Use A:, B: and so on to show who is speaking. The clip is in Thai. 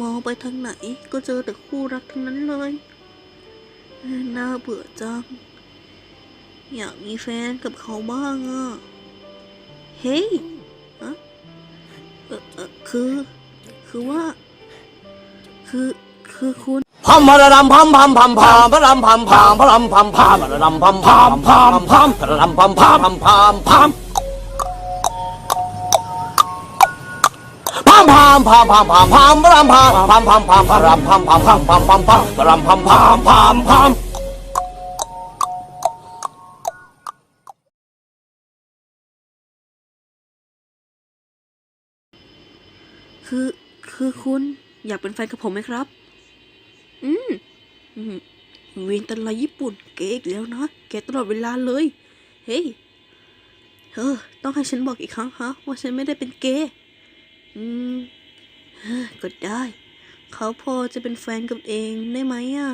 A: มองไปทางไหนก็เจอแต่คู่รักทั้งนั้นเลย น่าเบื่อจัง อยากมีแฟนกับเขาบ้างอะเฮ้ยฮะเออเอคือ คือว่า คือ คือคุณ
B: พัมพระดำพัมพัมพัมพามพะรำพัมพามพะรำพัมพามพระดำพัมพามพามพามพระดำพัมพามพามพามพามพามพามพามพามพามพะรำพามพามพามพามพะรำพัมพามพามพามพามพามพะรำพัมพามพามพาม
A: คือ คือคุณอยากเป็นแฟนกับผมไหมครับ อืมวีนตะลายญี่ปุ่นเก๋อีกแล้วนะแกตลอดเวลาเลย เฮ้ยเฮ้อต้องให้ฉันบอกอีกครั้งฮะว่าฉันไม่ได้เป็นเกย์อืม ก็ได้ เขาพอจะเป็นแฟนกับเองได้ไหมอะ